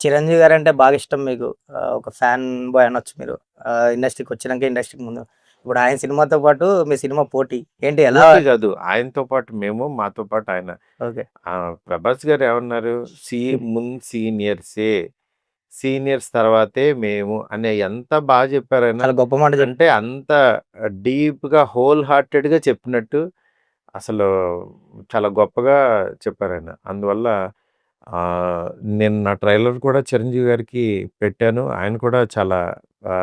చిరంజీవి గారు అంటే బాగా ఇష్టం మీకు? ఒక ఫ్యాన్ బాయ్ అనొచ్చు మీరు. ఇండస్ట్రీకి వచ్చినాక ఇండస్ట్రీకి ముందు. ఇప్పుడు ఆయన సినిమాతో పాటు మీ సినిమా పోటీ ఏంటి? ఎలా కాదు. ఆయనతో పాటు మేము మాతో పాటు ఆయన. ఓకే. ప్రభాస్ గారు ఏమన్నారు? సి మున్ సీనియర్సే. సీనియర్స్ తర్వాతే మేము అనే ఎంత బాగా చెప్పారు ఆయన చాలా గొప్ప మాట. అంటే అంత డీప్గా హోల్ హార్టెడ్గా చెప్పినట్టు అసలు చాలా గొప్పగా చెప్పారు ఆయన. అందువల్ల ఆ, నేను నా ట్రైలర్ కూడా చిరంజీవి గారికి పెట్టాను. ఆయన కూడా చాలా ఆ,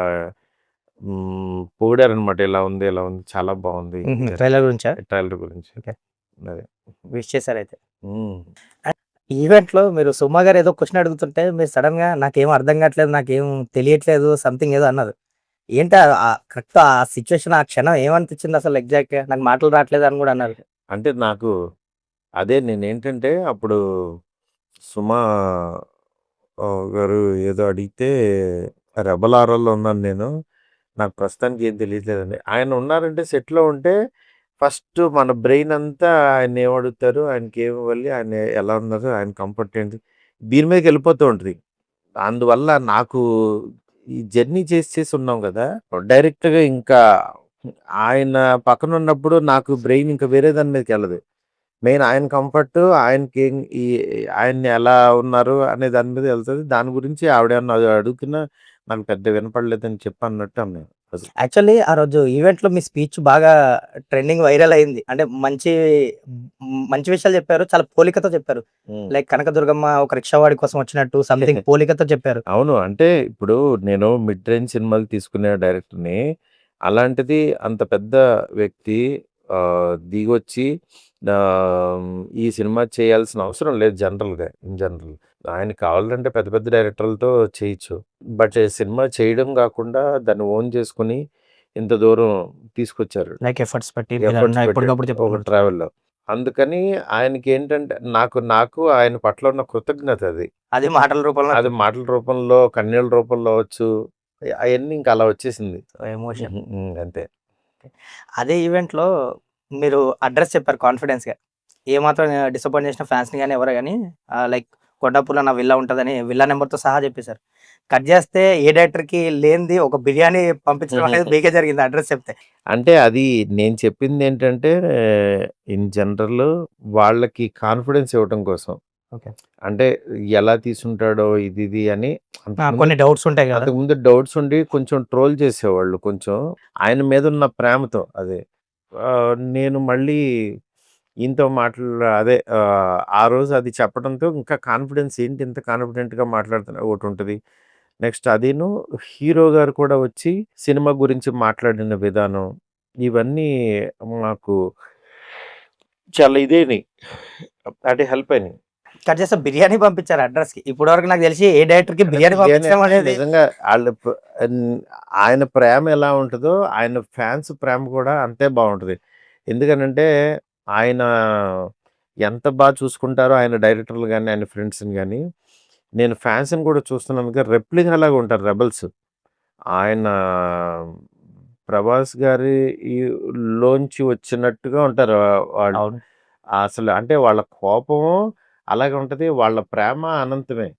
మ్, పొగిడారనమాట ఇలా ఉంది ఇలా ఉంది చాలా బాగుంది. ట్రైలర్ గురించా? ట్రైలర్ గురించి. ఓకే. అదే. విష్ చేశారు అయితే. మ్. ఈవెంట్లో మీరు సుమా గారు ఏదో క్వశ్చన్ అడుగుతుంటే మీరు సడన్గా నాకేం అర్థం కావట్లేదు నాకేం తెలియట్లేదు సంథింగ్ ఏదో అన్నారు. ఏంటి కరెక్ట్ ఆ సిచ్యువేషన్ ఆ క్షణం ఏమనిపించింది అసలు ఎగ్జాక్ట్గా నాకు మాటలు రావట్లేదు అని కూడా అన్నారు. అంటే నాకు అదే నేనేంటంటే అప్పుడు సుమా గారు ఏదో అడిగితే రెబల్ ఉన్నాను నేను నాకు ప్రస్తుతానికి ఏం తెలియట్లేదండి ఆయన ఉన్నారంటే సెట్లో ఉంటే ఫస్ట్ మన బ్రెయిన్ అంతా ఆయన ఏమడుగుతారు? అడుగుతారు ఆయనకి ఏమివ్వాలి? ఆయన ఎలా ఉన్నారు ఆయన కంఫర్ట్ ఏంటి దీని మీదకి వెళ్ళిపోతూ ఉంటుంది అందువల్ల నాకు ఈ జర్నీ చేసి చేసి ఉన్నాం కదా డైరెక్ట్గా ఇంకా ఆయన పక్కన ఉన్నప్పుడు నాకు బ్రెయిన్ ఇంకా వేరే దాని మీదకి వెళ్ళదు మెయిన్ ఆయన కంఫర్ట్ ఆయనకి ఏం- ఈ ఆయన్ని ఎలా ఉన్నారు అనే దాని మీద వెళ్తుంది. దాని గురించి ఆవిడ ఏమన్నా అడుగుతున్నా నాకు పెద్ద వినపడలేదని చెప్పి అన్నట్టు అన్నాను యాక్చువల్లీ ఆ రోజు ఈవెంట్లో మీ స్పీచ్ బాగా ట్రెండింగ్ వైరల్ అయింది. అంటే మంచి మంచి విషయాలు చెప్పారు. చాలా పోలికతో చెప్పారు. లైక్ కనకదుర్గమ్మ ఒక రిక్షావాడి కోసం వచ్చినట్టు సంథింగ్ పోలికతో చెప్పారు. అవును. అంటే ఇప్పుడు నేను మిడ్ రేంజ్ సినిమాలు తీసుకునే డైరెక్టర్ని అలాంటిది అంత పెద్ద వ్యక్తి దిగొచ్చి ఈ సినిమా చేయాల్సిన అవసరం లేదు జనరల్గా ఇన్ జనరల్. ఆయన కావాలంటే పెద్ద పెద్ద డైరెక్టర్లతో చేయొచ్చు. బట్ సినిమా చేయడం కాకుండా దాన్ని ఓన్ చేసుకుని ఇంత దూరం తీసుకొచ్చారు. లైక్ ఎఫర్ట్స్ పెట్టి ఒక ట్రావెల్లో. అందుకని ఆయనకి ఏంటంటే నాకు నాకు ఆయన పట్ల ఉన్న కృతజ్ఞత అది. అది మాటల రూపంలో అది మాటల రూపంలో కన్నీళ్ళ రూపంలో అవచ్చు అవన్నీ ఇంకా అలా వచ్చేసింది. ఎమోషన్. అంతే. అదే ఈవెంట్లో మీరు అడ్రస్ చెప్పారు కాన్ఫిడెన్స్గా. ఏ మాత్రం డిసప్పాయింట్ చేసిన ఫ్యాన్స్ని కానీ ఎవరు కానీ లైక్ కొండాపూర్లో నా విల్లా ఉంటుందని విల్లా నెంబర్తో సహా చెప్పేశారు. కట్ చేస్తే ఏ డైరెక్టర్కి లేనిది ఒక బిర్యానీ పంపించడం అనేది మీకే జరిగింది అడ్రస్ చెప్తే. అంటే అది నేను చెప్పింది ఏంటంటే ఇన్ జనరల్ వాళ్ళకి కాన్ఫిడెన్స్ ఇవ్వటం కోసం. ఓకే. అంటే ఎలా తీసుంటాడో ఇది ఇది అని కొన్ని డౌట్స్ ఉంటాయి కదా. అంతకుముందు డౌట్స్ ఉండి కొంచెం ట్రోల్ చేసేవాళ్ళు కొంచెం. ఆయన మీద ఉన్న ప్రేమతో అదే. నేను మళ్ళీ ఈయనతో మాట్లా అదే ఆ, రోజు అది చెప్పడంతో ఇంకా కాన్ఫిడెన్స్ ఏంటి ఇంత కాన్ఫిడెంట్గా మాట్లాడుతున్నా ఒకటి ఉంటుంది నెక్స్ట్ అదిను హీరో గారు కూడా వచ్చి సినిమా గురించి మాట్లాడిన విధానం ఇవన్నీ మాకు చాలా ఇదేని అంటే హెల్ప్ అయినాయి. కట్ చేస్తే బిర్యానీ పంపించారు అడ్రస్కి. ఇప్పటి వరకు నాకు తెలిసి ఏ డైరెక్టర్కి బిర్యానీ పంపించడం అనేది నిజంగా వాళ్ళ ఆయన ప్రేమ ఎలా ఉంటుందో ఆయన ఫ్యాన్స్ ప్రేమ కూడా అంతే బాగుంటుంది. ఎందుకనంటే ఆయన ఎంత బాగా చూసుకుంటారో ఆయన డైరెక్టర్లు కానీ ఆయన ఫ్రెండ్స్ని కానీ నేను ఫ్యాన్స్ని కూడా చూస్తున్నాను రెప్లికా లాగా ఉంటారు రెబల్స్ ఆయన ప్రభాస్ గారి ఈ లోంచి వచ్చినట్టుగా ఉంటారు వాళ్ళు. అసలు అంటే వాళ్ళ కోపం అలాగే ఉంటది వాళ్ళ ప్రేమ అనంతమే.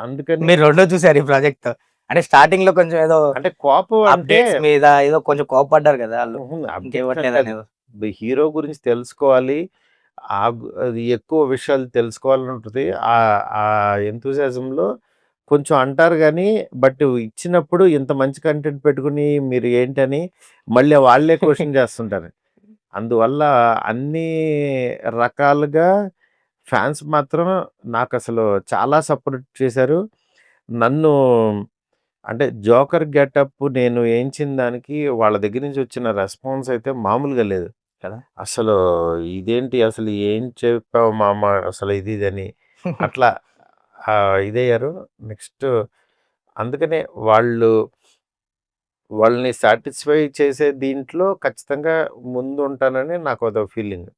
అందుకని మీరు రెండో చూసారు ఈ ప్రాజెక్ట్. అంటే స్టార్టింగ్లో కొంచెం ఏదో అంటే కోపం అంటే మీద ఏదో కొంచెం కోపడ్డారు కదా వాళ్ళు. హీరో గురించి తెలుసుకోవాలి. ఆ ఎక్కువ విషయాలు తెలుసుకోవాలని ఉంటుంది. ఆ ఆ enthusiasm లో కొంచెం అంటారు కానీ బట్ ఇచ్చినప్పుడు ఇంత మంచి కంటెంట్ పెట్టుకుని మీరు ఏంటని మళ్ళీ వాళ్ళే క్వశ్చన్ చేస్తుంటారు. అందువల్ల అన్ని రకాలుగా ఫ్యాన్స్ మాత్రం నాకు అసలు చాలా సపోర్ట్ చేశారు. నన్ను అంటే జోకర్ గెటప్ నేను ఏంచిన దానికి వాళ్ళ దగ్గర నుంచి వచ్చిన రెస్పాన్స్ అయితే మామూలుగా లేదు కదా. అసలు ఇదేంటి అసలు ఏం చెప్పావు మామ అసలు ఇది ఇదని అట్లా ఇదయ్యారు. నెక్స్ట్ అందుకనే వాళ్ళు వాళ్ళని సాటిస్ఫై చేసే దీంట్లో ఖచ్చితంగా ముందు ఉంటానని నాకు అదో ఫీలింగ్.